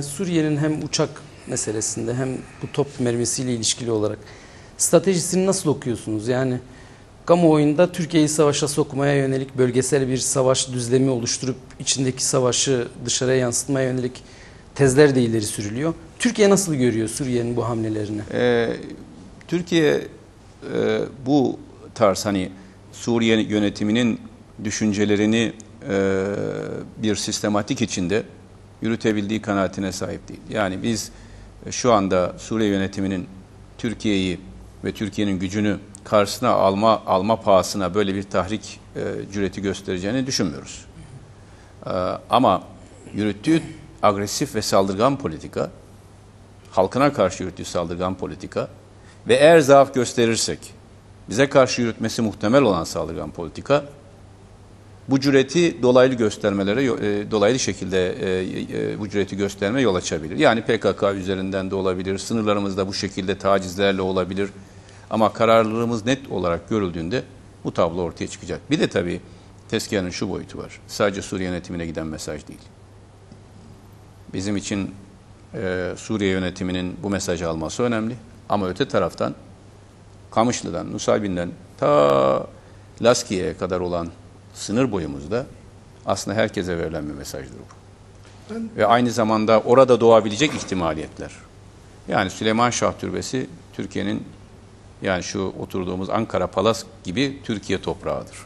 Suriye'nin hem uçak meselesinde hem bu top mermisiyle ilişkili olarak stratejisini nasıl okuyorsunuz? Yani kamuoyunda Türkiye'yi savaşa sokmaya yönelik bölgesel bir savaş düzlemi oluşturup içindeki savaşı dışarıya yansıtmaya yönelik tezler de ileri sürülüyor. Türkiye nasıl görüyor Suriye'nin bu hamlelerini? Ee, Türkiye e, bu tarz hani Suriye yönetiminin düşüncelerini e, bir sistematik içinde yürütebildiği kanaatine sahip değil. Yani biz e, şu anda Suriye yönetiminin Türkiye'yi ve Türkiye'nin gücünü karşısına alma alma pahasına böyle bir tahrik e, cüreti göstereceğini düşünmüyoruz. E, ama yürüttüğü agresif ve saldırgan politika, halkına karşı yürüttüğü saldırgan politika ve eğer zaaf gösterirsek bize karşı yürütmesi muhtemel olan saldırgan politika bu cüreti dolaylı göstermelere, e, dolaylı şekilde e, e, bu cüreti gösterme yol açabilir. Yani PKK üzerinden de olabilir, sınırlarımızda bu şekilde tacizlerle olabilir. Ama kararlılığımız net olarak görüldüğünde bu tablo ortaya çıkacak. Bir de tabii tezkiyanın şu boyutu var. Sadece Suriye yönetimine giden mesaj değil. Bizim için e, Suriye yönetiminin bu mesajı alması önemli. Ama öte taraftan Kamışlı'dan, Nusaybin'den ta Laskiye'ye kadar olan sınır boyumuzda aslında herkese verilen bir mesajdır bu. Ben- Ve aynı zamanda orada doğabilecek ihtimaliyetler. Yani Süleyman Şah Türbesi Türkiye'nin yani şu oturduğumuz Ankara Palas gibi Türkiye toprağıdır.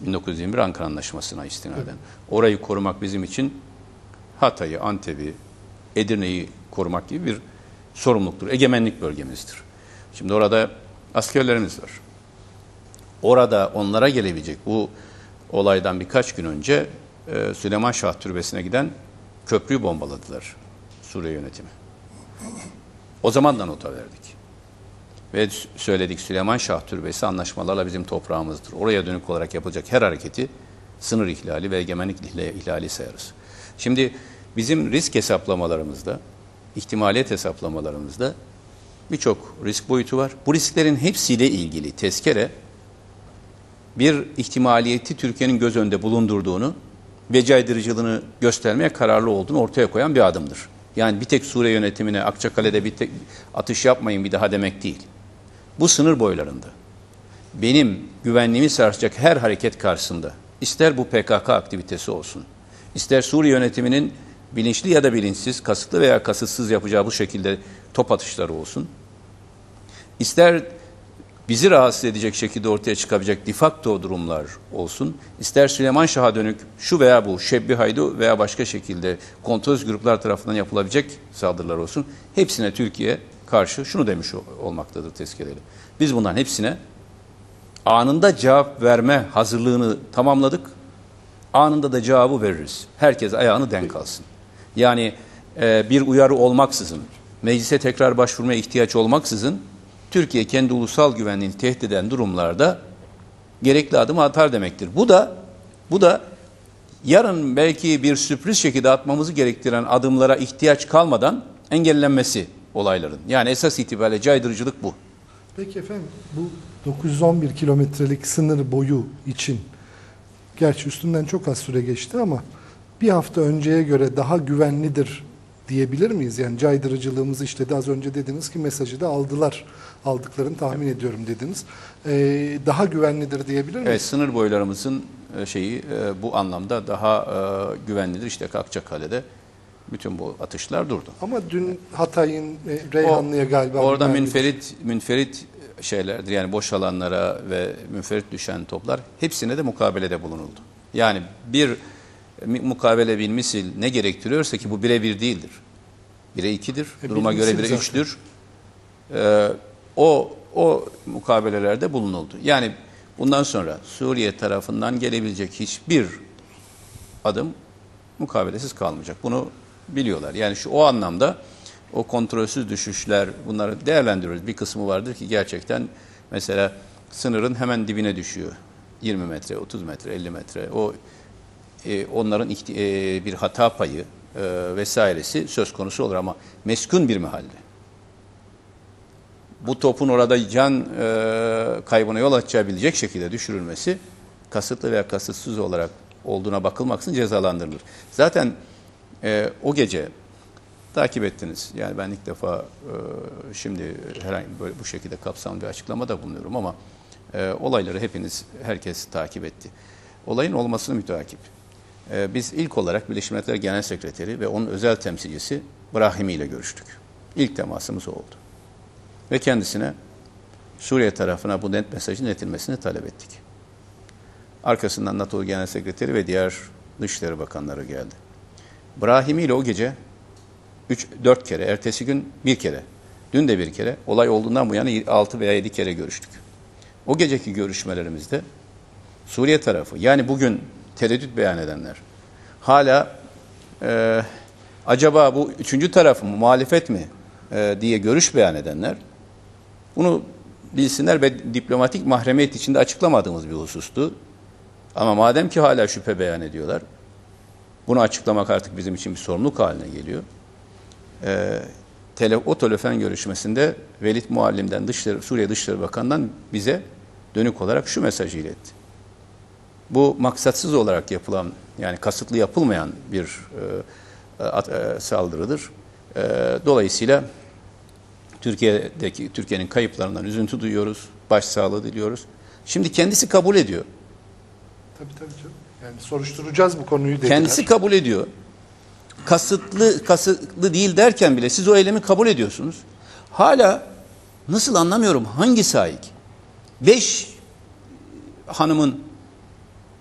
1921 Ankara Anlaşması'na istinaden. Orayı korumak bizim için Hatay'ı, Antep'i, Edirne'yi korumak gibi bir sorumluluktur. Egemenlik bölgemizdir. Şimdi orada askerlerimiz var. Orada onlara gelebilecek bu olaydan birkaç gün önce e, Süleyman Şah Türbesi'ne giden köprüyü bombaladılar Suriye yönetimi. O zaman da nota verdik. Ve söyledik Süleyman Şah Türbesi anlaşmalarla bizim toprağımızdır. Oraya dönük olarak yapılacak her hareketi sınır ihlali ve egemenlik ihlali sayarız. Şimdi bizim risk hesaplamalarımızda, ihtimaliyet hesaplamalarımızda birçok risk boyutu var. Bu risklerin hepsiyle ilgili tezkere bir ihtimaliyeti Türkiye'nin göz önünde bulundurduğunu ve caydırıcılığını göstermeye kararlı olduğunu ortaya koyan bir adımdır. Yani bir tek Suriye yönetimine Akçakale'de bir tek atış yapmayın bir daha demek değil. Bu sınır boylarında benim güvenliğimi sarsacak her hareket karşısında ister bu PKK aktivitesi olsun, ister Suriye yönetiminin bilinçli ya da bilinçsiz, kasıtlı veya kasıtsız yapacağı bu şekilde top atışları olsun, ister bizi rahatsız edecek şekilde ortaya çıkabilecek defakto durumlar olsun, ister Süleyman Şah'a dönük şu veya bu şebbi haydu veya başka şekilde kontrol gruplar tarafından yapılabilecek saldırılar olsun, hepsine Türkiye karşı şunu demiş ol- olmaktadır tezkereleri. Biz bunların hepsine anında cevap verme hazırlığını tamamladık. Anında da cevabı veririz. Herkes ayağını denk alsın. Yani e, bir uyarı olmaksızın, meclise tekrar başvurmaya ihtiyaç olmaksızın Türkiye kendi ulusal güvenliğini tehdit eden durumlarda gerekli adımı atar demektir. Bu da bu da yarın belki bir sürpriz şekilde atmamızı gerektiren adımlara ihtiyaç kalmadan engellenmesi olayların. Yani esas itibariyle caydırıcılık bu. Peki efendim bu 911 kilometrelik sınır boyu için gerçi üstünden çok az süre geçti ama bir hafta önceye göre daha güvenlidir diyebilir miyiz? Yani caydırıcılığımız işte de az önce dediniz ki mesajı da aldılar. Aldıklarını tahmin ediyorum dediniz. Ee, daha güvenlidir diyebilir miyiz? Evet sınır boylarımızın e, şeyi e, bu anlamda daha e, güvenlidir. İşte Akçakale'de bütün bu atışlar durdu. Ama dün Hatay'ın Reyhanlı'ya galiba Orada münferit münferit şeylerdir. Yani boş alanlara ve münferit düşen toplar hepsine de mukabelede bulunuldu. Yani bir mukabele bir misil ne gerektiriyorsa ki bu birebir değildir. Bire ikidir. E, bir Duruma göre bire zaten. üçtür. Ee, o o mukabelelerde bulunuldu. Yani bundan sonra Suriye tarafından gelebilecek hiçbir adım mukabelesiz kalmayacak. Bunu biliyorlar. Yani şu o anlamda o kontrolsüz düşüşler bunları değerlendiriyoruz. Bir kısmı vardır ki gerçekten mesela sınırın hemen dibine düşüyor. 20 metre, 30 metre, 50 metre. O e, onların e, bir hata payı e, vesairesi söz konusu olur ama meskun bir mahalle. Bu topun orada can kaybına yol açabilecek şekilde düşürülmesi kasıtlı veya kasıtsız olarak olduğuna bakılmaksızın cezalandırılır. Zaten o gece takip ettiniz. Yani ben ilk defa şimdi herhangi böyle bu şekilde kapsamlı bir açıklama da bulunuyorum ama olayları hepiniz, herkes takip etti. Olayın olmasını müteakip. E, biz ilk olarak Birleşmiş Milletler Genel Sekreteri ve onun özel temsilcisi Brahimi ile görüştük. İlk temasımız oldu. Ve kendisine Suriye tarafına bu net mesajın iletilmesini talep ettik. Arkasından NATO Genel Sekreteri ve diğer Dışişleri Bakanları geldi. Brahimi ile o gece 3-4 kere, ertesi gün bir kere, dün de bir kere, olay olduğundan bu yana 6 veya 7 kere görüştük. O geceki görüşmelerimizde Suriye tarafı, yani bugün tereddüt beyan edenler, hala e, acaba bu üçüncü taraf mı, muhalefet mi e, diye görüş beyan edenler, bunu bilsinler ve diplomatik mahremiyet içinde açıklamadığımız bir husustu. Ama madem ki hala şüphe beyan ediyorlar, bunu açıklamak artık bizim için bir sorumluluk haline geliyor. Ee, tele, o telefon görüşmesinde Velid Muallim'den Dışişleri, Suriye Dışişleri Bakanı'ndan bize dönük olarak şu mesajı iletti. Bu maksatsız olarak yapılan yani kasıtlı yapılmayan bir e, at, e, saldırıdır. E, dolayısıyla Türkiye'deki Türkiye'nin kayıplarından üzüntü duyuyoruz, başsağlığı diliyoruz. Şimdi kendisi kabul ediyor. Tabii tabii canım. Yani soruşturacağız bu konuyu dediler. Kendisi kabul ediyor. Kasıtlı kasıtlı değil derken bile siz o eylemi kabul ediyorsunuz. Hala nasıl anlamıyorum hangi sahip? Beş hanımın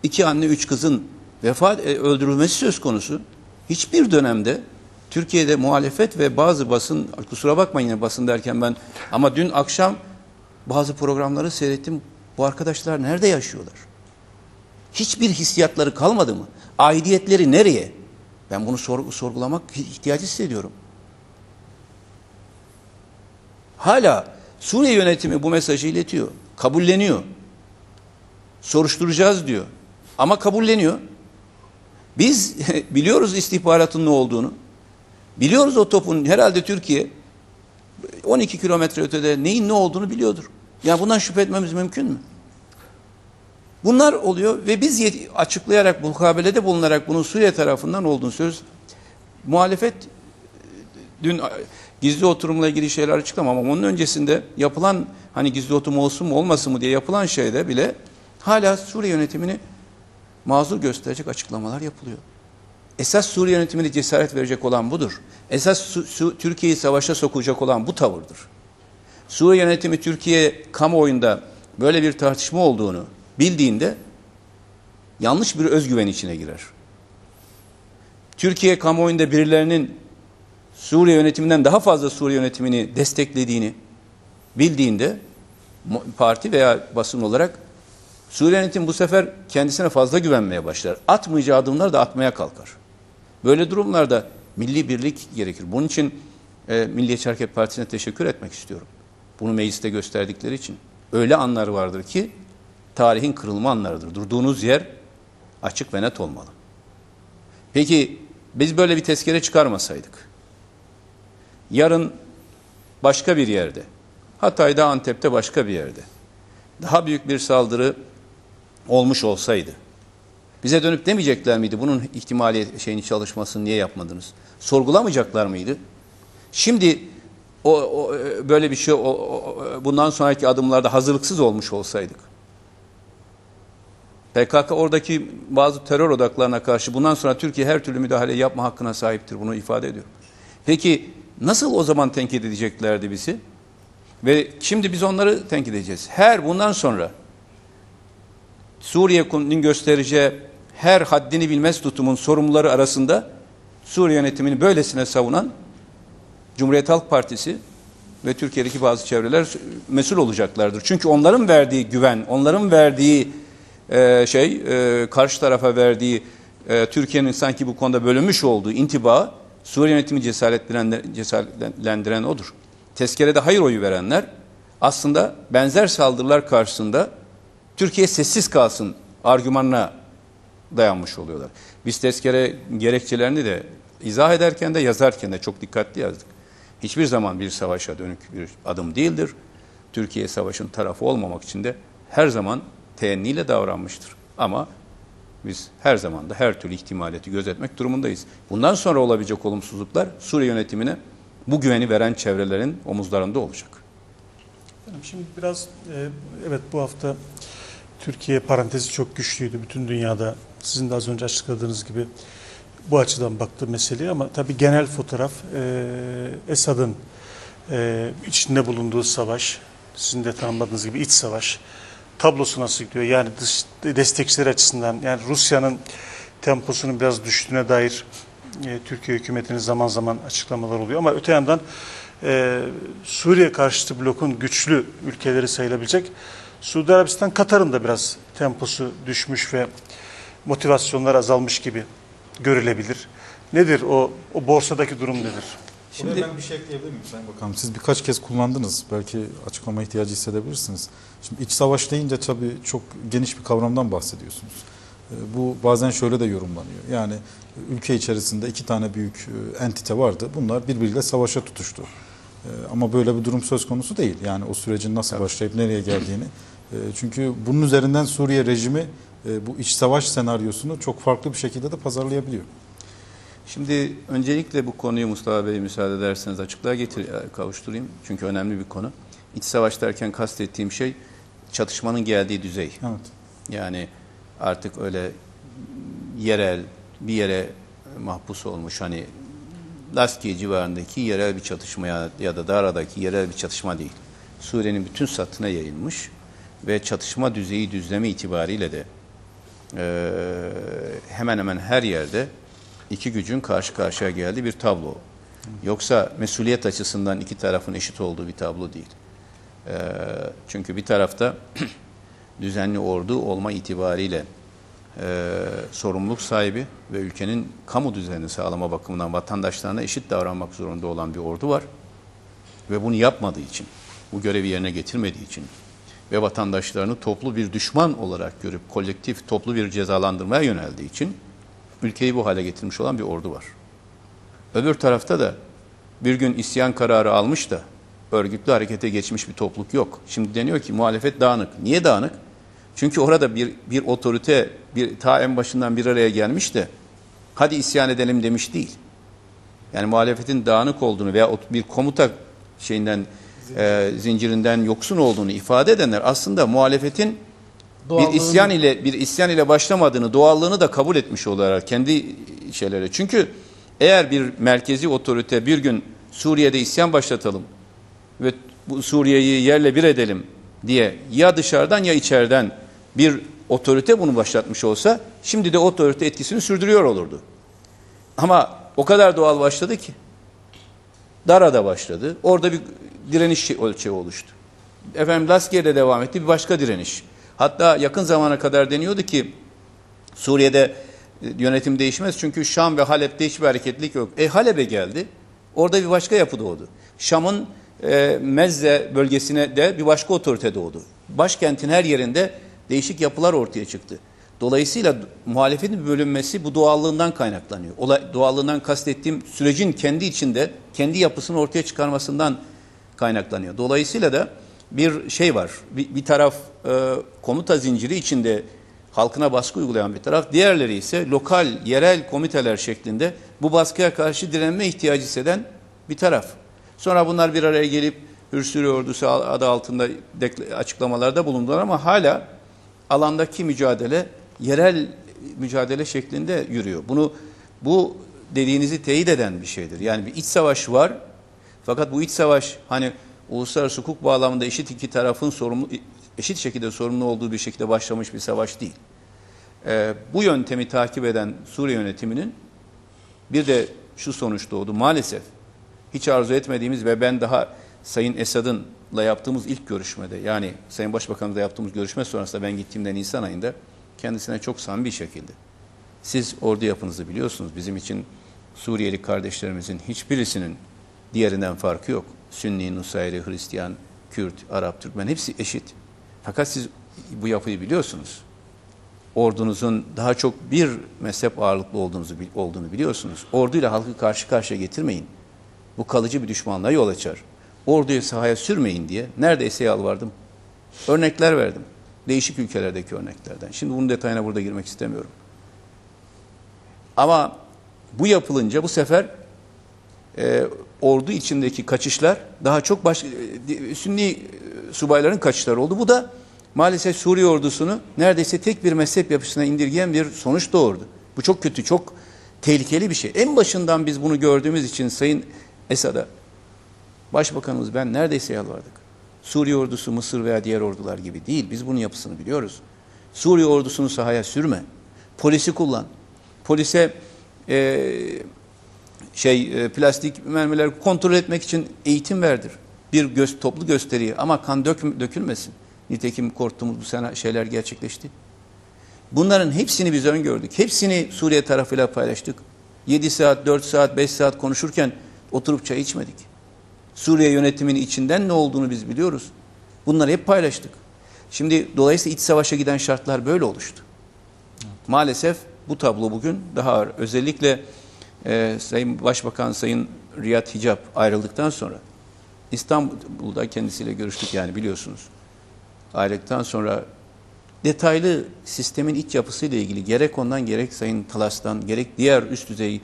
iki anne üç kızın vefat e, öldürülmesi söz konusu. Hiçbir dönemde Türkiye'de muhalefet ve bazı basın kusura bakmayın yine basın derken ben ama dün akşam bazı programları seyrettim. Bu arkadaşlar nerede yaşıyorlar? Hiçbir hissiyatları kalmadı mı? Aidiyetleri nereye? Ben bunu sor, sorgulamak ihtiyacı hissediyorum. Hala Suriye yönetimi bu mesajı iletiyor. Kabulleniyor. Soruşturacağız diyor. Ama kabulleniyor. Biz biliyoruz istihbaratın ne olduğunu. Biliyoruz o topun herhalde Türkiye 12 kilometre ötede neyin ne olduğunu biliyordur. Ya bundan şüphe etmemiz mümkün mü? Bunlar oluyor ve biz açıklayarak, mukabelede bulunarak bunun Suriye tarafından olduğunu söz. Muhalefet dün gizli oturumla ilgili şeyler açıklamam ama onun öncesinde yapılan hani gizli oturum olsun mu olmasın mı diye yapılan şeyde bile hala Suriye yönetimini mazur gösterecek açıklamalar yapılıyor. Esas Suriye yönetimine cesaret verecek olan budur. Esas Türkiye'yi savaşa sokacak olan bu tavırdır. Suriye yönetimi Türkiye kamuoyunda böyle bir tartışma olduğunu bildiğinde yanlış bir özgüven içine girer. Türkiye kamuoyunda birilerinin Suriye yönetiminden daha fazla Suriye yönetimini desteklediğini bildiğinde parti veya basın olarak Suriye bu sefer kendisine fazla güvenmeye başlar. Atmayacağı adımlar da atmaya kalkar. Böyle durumlarda milli birlik gerekir. Bunun için e, Milliyetçi Hareket Partisi'ne teşekkür etmek istiyorum. Bunu mecliste gösterdikleri için. Öyle anlar vardır ki tarihin kırılma anlarıdır. Durduğunuz yer açık ve net olmalı. Peki biz böyle bir tezkere çıkarmasaydık, yarın başka bir yerde, Hatay'da, Antep'te başka bir yerde daha büyük bir saldırı olmuş olsaydı, bize dönüp demeyecekler miydi bunun ihtimali şeyini çalışmasını niye yapmadınız? Sorgulamayacaklar mıydı? Şimdi o, o böyle bir şey o, o, bundan sonraki adımlarda hazırlıksız olmuş olsaydık PKK oradaki bazı terör odaklarına karşı bundan sonra Türkiye her türlü müdahale yapma hakkına sahiptir. Bunu ifade ediyor. Peki nasıl o zaman tenkit edeceklerdi bizi? Ve şimdi biz onları tenkit edeceğiz. Her bundan sonra Suriye'nin göstereceği her haddini bilmez tutumun sorumluları arasında Suriye yönetimini böylesine savunan Cumhuriyet Halk Partisi ve Türkiye'deki bazı çevreler mesul olacaklardır. Çünkü onların verdiği güven, onların verdiği e, şey e, karşı tarafa verdiği e, Türkiye'nin sanki bu konuda bölünmüş olduğu intiba Suriye yönetimi cesaretlendiren, cesaretlendiren odur. Tezkerede hayır oyu verenler aslında benzer saldırılar karşısında Türkiye sessiz kalsın argümanına dayanmış oluyorlar. Biz tezkere gerekçelerini de izah ederken de yazarken de çok dikkatli yazdık. Hiçbir zaman bir savaşa dönük bir adım değildir. Türkiye savaşın tarafı olmamak için de her zaman teenniyle davranmıştır. Ama Biz her zaman da her türlü ihtimaliyeti gözetmek durumundayız. Bundan sonra olabilecek olumsuzluklar Suriye yönetimine bu güveni veren çevrelerin omuzlarında olacak. Şimdi biraz e, evet bu hafta Türkiye parantezi çok güçlüydü bütün dünyada. Sizin de az önce açıkladığınız gibi bu açıdan baktı meseleye ama tabii genel fotoğraf e, Esad'ın e, içinde bulunduğu savaş, sizin de tanımladığınız gibi iç savaş tablosu nasıl gidiyor? Yani dış destekçiler açısından yani Rusya'nın temposunun biraz düştüğüne dair e, Türkiye hükümetinin zaman zaman açıklamalar oluyor ama öte yandan e, Suriye karşıtı blokun güçlü ülkeleri sayılabilecek Suudi Arabistan, Katar'ın da biraz temposu düşmüş ve motivasyonlar azalmış gibi görülebilir. Nedir o, o borsadaki durum nedir? Şimdi ben bir şey ekleyebilir miyim Sayın Bakanım? Siz birkaç kez kullandınız. Belki açıklama ihtiyacı hissedebilirsiniz. Şimdi iç savaş deyince tabii çok geniş bir kavramdan bahsediyorsunuz. Ee, Bu bazen şöyle de yorumlanıyor. Yani ülke içerisinde iki tane büyük e, entite vardı. Bunlar birbiriyle savaşa tutuştu. Ee, Ama böyle bir durum söz konusu değil. Yani o sürecin nasıl başlayıp nereye geldiğini. E, Çünkü bunun üzerinden Suriye rejimi e, bu iç savaş senaryosunu çok farklı bir şekilde de pazarlayabiliyor. Şimdi öncelikle bu konuyu Mustafa Bey müsaade ederseniz açıklığa getir, kavuşturayım. Çünkü önemli bir konu. İç savaş derken kastettiğim şey çatışmanın geldiği düzey. Evet. Yani artık öyle yerel bir yere mahpus olmuş hani Laskiye civarındaki yerel bir çatışmaya ya da Dara'daki yerel bir çatışma değil. Suriye'nin bütün satına yayılmış ve çatışma düzeyi düzleme itibariyle de eee, hemen hemen her yerde iki gücün karşı karşıya geldiği bir tablo. Yoksa mesuliyet açısından iki tarafın eşit olduğu bir tablo değil. Eee, çünkü bir tarafta düzenli ordu olma itibariyle e, sorumluluk sahibi ve ülkenin kamu düzenini sağlama bakımından vatandaşlarına eşit davranmak zorunda olan bir ordu var. Ve bunu yapmadığı için, bu görevi yerine getirmediği için ve vatandaşlarını toplu bir düşman olarak görüp kolektif toplu bir cezalandırmaya yöneldiği için ülkeyi bu hale getirmiş olan bir ordu var. Öbür tarafta da bir gün isyan kararı almış da örgütlü harekete geçmiş bir topluluk yok. Şimdi deniyor ki muhalefet dağınık. Niye dağınık? Çünkü orada bir, bir otorite bir, ta en başından bir araya gelmiş de hadi isyan edelim demiş değil. Yani muhalefetin dağınık olduğunu veya bir komuta şeyinden e, zincirinden yoksun olduğunu ifade edenler aslında muhalefetin bir Doğallığını- isyan ile bir isyan ile başlamadığını, doğallığını da kabul etmiş olarak kendi şeyleri. Çünkü eğer bir merkezi otorite bir gün Suriye'de isyan başlatalım ve bu Suriye'yi yerle bir edelim diye ya dışarıdan ya içeriden bir otorite bunu başlatmış olsa şimdi de otorite etkisini sürdürüyor olurdu. Ama o kadar doğal başladı ki Dara'da başladı. Orada bir direniş ölçeği oluştu. Efendim Laskiye'de devam etti bir başka direniş. Hatta yakın zamana kadar deniyordu ki Suriye'de e, yönetim değişmez çünkü Şam ve Halep'te hiçbir hareketlilik yok. E Halep'e geldi. Orada bir başka yapı doğdu. Şam'ın e, Mezze bölgesine de bir başka otorite doğdu. Başkentin her yerinde değişik yapılar ortaya çıktı. Dolayısıyla muhalefetin bölünmesi bu doğallığından kaynaklanıyor. Olay, doğallığından kastettiğim sürecin kendi içinde kendi yapısını ortaya çıkarmasından kaynaklanıyor. Dolayısıyla da bir şey var. Bir, bir taraf e, komuta zinciri içinde halkına baskı uygulayan bir taraf. Diğerleri ise lokal, yerel komiteler şeklinde bu baskıya karşı direnme ihtiyacı hisseden bir taraf. Sonra bunlar bir araya gelip Hürsürü Ordusu adı altında açıklamalarda bulundular ama hala alandaki mücadele yerel mücadele şeklinde yürüyor. Bunu bu dediğinizi teyit eden bir şeydir. Yani bir iç savaş var. Fakat bu iç savaş hani uluslararası hukuk bağlamında eşit iki tarafın sorumlu eşit şekilde sorumlu olduğu bir şekilde başlamış bir savaş değil. Ee, bu yöntemi takip eden Suriye yönetiminin bir de şu sonuç doğdu. Maalesef hiç arzu etmediğimiz ve ben daha Sayın Esad'ınla yaptığımız ilk görüşmede yani Sayın Başbakan'la yaptığımız görüşme sonrasında ben gittiğimde Nisan ayında kendisine çok samimi bir şekilde siz ordu yapınızı biliyorsunuz. Bizim için Suriyeli kardeşlerimizin hiçbirisinin diğerinden farkı yok. Sünni, Nusayri, Hristiyan, Kürt, Arap, Türkmen hepsi eşit. Fakat siz bu yapıyı biliyorsunuz. Ordunuzun daha çok bir mezhep ağırlıklı olduğunuzu olduğunu biliyorsunuz. Orduyla halkı karşı karşıya getirmeyin. Bu kalıcı bir düşmanlığa yol açar. Orduyu sahaya sürmeyin diye neredeyse yalvardım. Örnekler verdim. Değişik ülkelerdeki örneklerden. Şimdi bunun detayına burada girmek istemiyorum. Ama bu yapılınca bu sefer e, ordu içindeki kaçışlar daha çok baş, e, Sünni e, subayların kaçışları oldu. Bu da maalesef Suriye ordusunu neredeyse tek bir mezhep yapısına indirgeyen bir sonuç doğurdu. Bu çok kötü, çok tehlikeli bir şey. En başından biz bunu gördüğümüz için Sayın Esad'a Başbakanımız ben neredeyse yalvardık. Suriye ordusu Mısır veya diğer ordular gibi değil. Biz bunun yapısını biliyoruz. Suriye ordusunu sahaya sürme. Polisi kullan. Polise e, şey e, plastik mermileri kontrol etmek için eğitim verdir. Bir göz, toplu gösteriyi ama kan dök, dökülmesin. Nitekim korktuğumuz bu sene şeyler gerçekleşti. Bunların hepsini biz öngördük. Hepsini Suriye tarafıyla paylaştık. 7 saat, 4 saat, 5 saat konuşurken oturup çay içmedik. Suriye yönetiminin içinden ne olduğunu biz biliyoruz. Bunları hep paylaştık. Şimdi dolayısıyla iç savaşa giden şartlar böyle oluştu. Maalesef bu tablo bugün daha ağır. Özellikle e, Sayın Başbakan Sayın Riyad Hicap ayrıldıktan sonra İstanbul'da kendisiyle görüştük yani biliyorsunuz. Ayrıldıktan sonra detaylı sistemin iç yapısıyla ilgili gerek ondan gerek Sayın Talas'tan gerek diğer üst düzey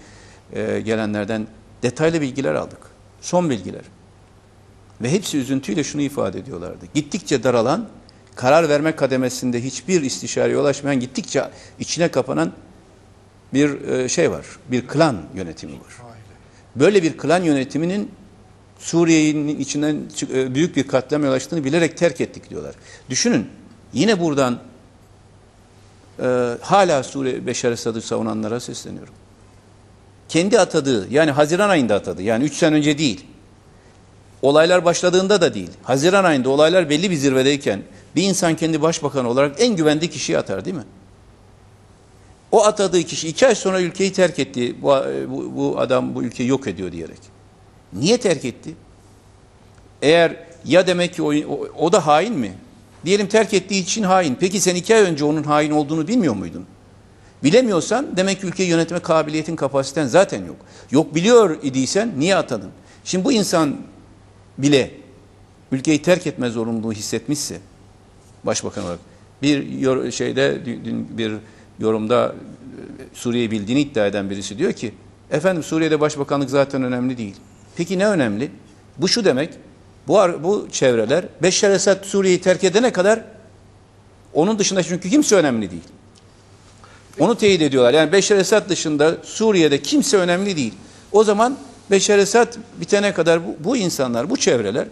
e, gelenlerden detaylı bilgiler aldık. Son bilgiler. Ve hepsi üzüntüyle şunu ifade ediyorlardı. Gittikçe daralan, karar verme kademesinde hiçbir istişareye ulaşmayan, gittikçe içine kapanan bir e, şey var. Bir klan yönetimi var. Böyle bir klan yönetiminin Suriye'nin içinden e, büyük bir katliam yol açtığını bilerek terk ettik diyorlar. Düşünün yine buradan e, hala Suriye Beşar Esad'ı savunanlara sesleniyorum. Kendi atadığı yani Haziran ayında atadı yani 3 sene önce değil. Olaylar başladığında da değil. Haziran ayında olaylar belli bir zirvedeyken bir insan kendi başbakan olarak en güvendiği kişiyi atar değil mi? O atadığı kişi iki ay sonra ülkeyi terk etti. Bu, bu, bu adam bu ülkeyi yok ediyor diyerek. Niye terk etti? Eğer ya demek ki o, o, o da hain mi? Diyelim terk ettiği için hain. Peki sen iki ay önce onun hain olduğunu bilmiyor muydun? Bilemiyorsan demek ki ülkeyi yönetme kabiliyetin kapasiten zaten yok. Yok biliyor idiysen niye atadın? Şimdi bu insan bile ülkeyi terk etme zorunluluğu hissetmişse başbakan olarak bir şeyde dün bir yorumda e, Suriye'yi bildiğini iddia eden birisi diyor ki efendim Suriye'de başbakanlık zaten önemli değil. Peki ne önemli? Bu şu demek bu bu çevreler Beşar Esad Suriye'yi terk edene kadar onun dışında çünkü kimse önemli değil. Onu teyit ediyorlar. Yani Beşar Esad dışında Suriye'de kimse önemli değil. O zaman Beşar Esad bitene kadar bu, bu insanlar, bu çevreler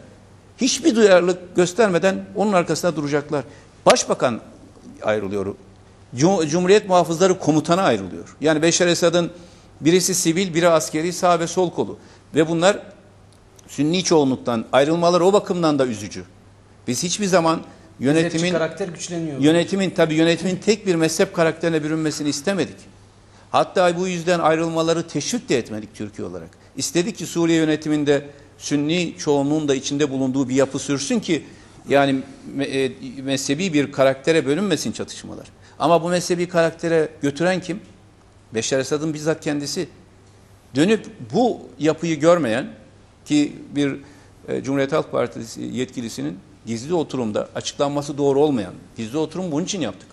hiçbir duyarlılık göstermeden onun arkasında duracaklar. Başbakan ayrılıyor. Cum- Cumhuriyet Muhafızları Komutanı ayrılıyor. Yani Beşar Esad'ın birisi sivil, biri askeri sağ ve sol kolu. Ve bunlar Sünni çoğunluktan ayrılmaları o bakımdan da üzücü. Biz hiçbir zaman Yönetimin yönetimin karakter güçleniyor. Yönetimin tabi yönetimin tek bir mezhep karakterine bürünmesini istemedik. Hatta bu yüzden ayrılmaları teşvik de etmedik Türkiye olarak. İstedik ki Suriye yönetiminde Sünni çoğunluğun da içinde bulunduğu bir yapı sürsün ki yani e, mezhebi bir karaktere bölünmesin çatışmalar. Ama bu mezhebi karaktere götüren kim? Beşar Esad'ın bizzat kendisi. Dönüp bu yapıyı görmeyen ki bir e, Cumhuriyet Halk Partisi yetkilisinin gizli oturumda açıklanması doğru olmayan gizli oturum bunun için yaptık.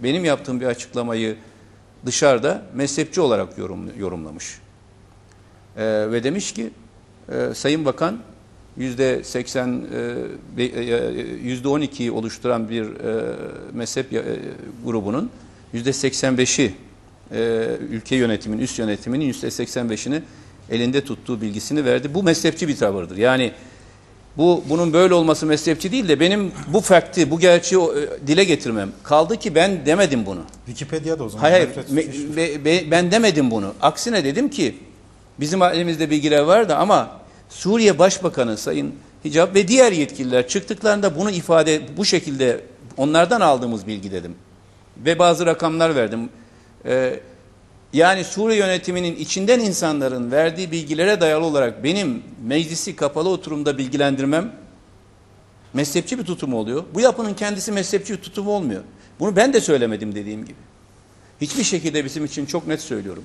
Benim yaptığım bir açıklamayı dışarıda mezhepçi olarak yorum, yorumlamış. E, ve demiş ki e, Sayın Bakan 80 e, yüzde 12'yi oluşturan bir e, mezhep e, grubunun yüzde 85'i e, ülke yönetiminin üst yönetiminin yüzde 85'ini elinde tuttuğu bilgisini verdi. Bu mezhepçi bir tavırdır. Yani bu bunun böyle olması mezhepçi değil de benim bu fakti, bu gerçeği e, dile getirmem. Kaldı ki ben demedim bunu. Wikipedia'da o zaman. Hayır, hayır me- be- be- ben demedim bunu. Aksine dedim ki bizim elimizde bilgiler vardı ama Suriye Başbakanı Sayın Hicab ve diğer yetkililer çıktıklarında bunu ifade bu şekilde onlardan aldığımız bilgi dedim. Ve bazı rakamlar verdim. Ee, yani Suriye yönetiminin içinden insanların verdiği bilgilere dayalı olarak benim meclisi kapalı oturumda bilgilendirmem mezhepçi bir tutum oluyor. Bu yapının kendisi mezhepçi bir tutum olmuyor. Bunu ben de söylemedim dediğim gibi. Hiçbir şekilde bizim için çok net söylüyorum.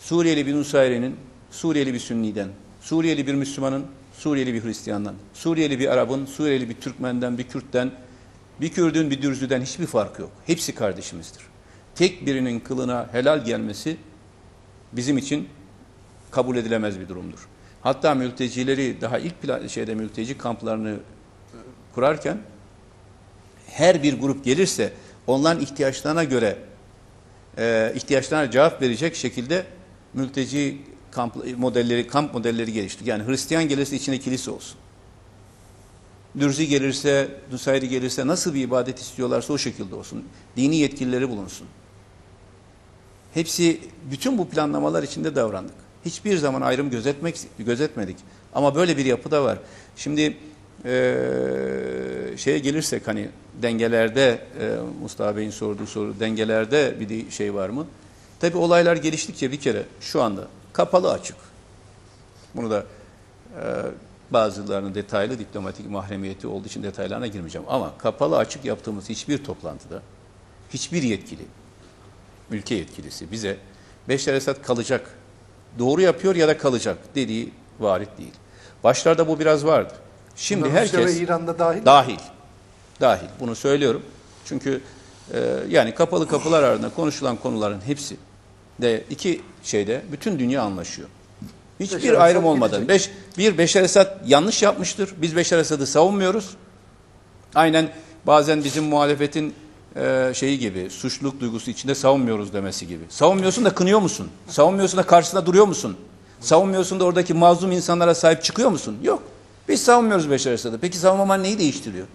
Suriyeli bir Nusayri'nin, Suriyeli bir Sünni'den, Suriyeli bir Müslümanın, Suriyeli bir Hristiyandan, Suriyeli bir Arap'ın, Suriyeli bir Türkmen'den, bir Kürt'ten, bir Kürdün, bir Dürzü'den hiçbir farkı yok. Hepsi kardeşimizdir. Tek birinin kılına helal gelmesi bizim için kabul edilemez bir durumdur. Hatta mültecileri daha ilk şeyde mülteci kamplarını e, kurarken her bir grup gelirse onların ihtiyaçlarına göre e, ihtiyaçlarına cevap verecek şekilde mülteci kamp modelleri, kamp modelleri gelişti. Yani Hristiyan gelirse içine kilise olsun. Dürzi gelirse, Nusayri gelirse nasıl bir ibadet istiyorlarsa o şekilde olsun. Dini yetkilileri bulunsun. Hepsi bütün bu planlamalar içinde davrandık. Hiçbir zaman ayrım gözetmek gözetmedik. Ama böyle bir yapı da var. Şimdi eee, şeye gelirsek hani dengelerde eee, Mustafa Bey'in sorduğu soru dengelerde bir şey var mı? Tabii olaylar geliştikçe bir kere şu anda kapalı açık. Bunu da eee, bazılarının detaylı diplomatik mahremiyeti olduğu için detaylarına girmeyeceğim. Ama kapalı açık yaptığımız hiçbir toplantıda hiçbir yetkili, ülke yetkilisi bize Beşar Esad kalacak, doğru yapıyor ya da kalacak dediği varit değil. Başlarda bu biraz vardı. Şimdi Rusya herkes ve İran'da dahil. dahil, dahil. Bunu söylüyorum. Çünkü e, yani kapalı kapılar ardında konuşulan konuların hepsi de iki şeyde bütün dünya anlaşıyor. Hiçbir Esad ayrım olmadan. gidecek. Beş, bir Beşar Esad yanlış yapmıştır. Biz Beşar Esad'ı savunmuyoruz. Aynen bazen bizim muhalefetin e, şeyi gibi suçluluk duygusu içinde savunmuyoruz demesi gibi. Savunmuyorsun da kınıyor musun? Savunmuyorsun da karşısında duruyor musun? Savunmuyorsun da oradaki mazlum insanlara sahip çıkıyor musun? Yok. Biz savunmuyoruz Beşar Esad'ı. Peki savunmaman neyi değiştiriyor?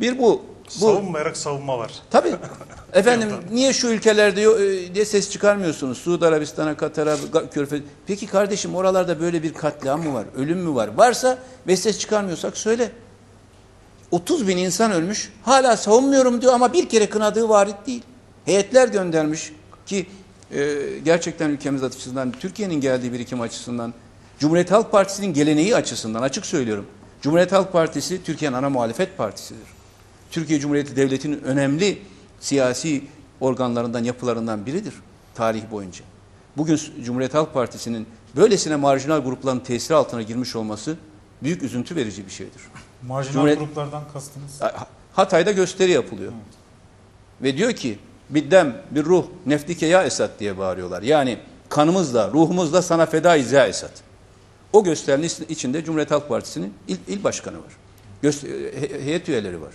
Bir bu. bu Savunmayarak savunma var. Tabii. Efendim niye şu ülkelerde e, diye ses çıkarmıyorsunuz? Suudi Arabistan'a, Katar'a, Körfez. Peki kardeşim oralarda böyle bir katliam mı var? Ölüm mü var? Varsa ve ses çıkarmıyorsak söyle. 30 bin insan ölmüş. Hala savunmuyorum diyor ama bir kere kınadığı varit değil. Heyetler göndermiş ki e, gerçekten ülkemiz açısından, Türkiye'nin geldiği birikim açısından, Cumhuriyet Halk Partisi'nin geleneği açısından açık söylüyorum. Cumhuriyet Halk Partisi Türkiye'nin ana muhalefet partisidir. Türkiye Cumhuriyeti Devleti'nin önemli siyasi organlarından, yapılarından biridir tarih boyunca. Bugün Cumhuriyet Halk Partisi'nin böylesine marjinal grupların tesiri altına girmiş olması büyük üzüntü verici bir şeydir. Marjinal Cumhuriyet- gruplardan kastınız? Hatay'da gösteri yapılıyor. Ve diyor ki biddem bir ruh neftike ya Esad diye bağırıyorlar. Yani kanımızla, ruhumuzla sana fedaiz ya Esad. O gösterinin içinde Cumhuriyet Halk Partisi'nin il, il başkanı var. Göster- he- heyet üyeleri var.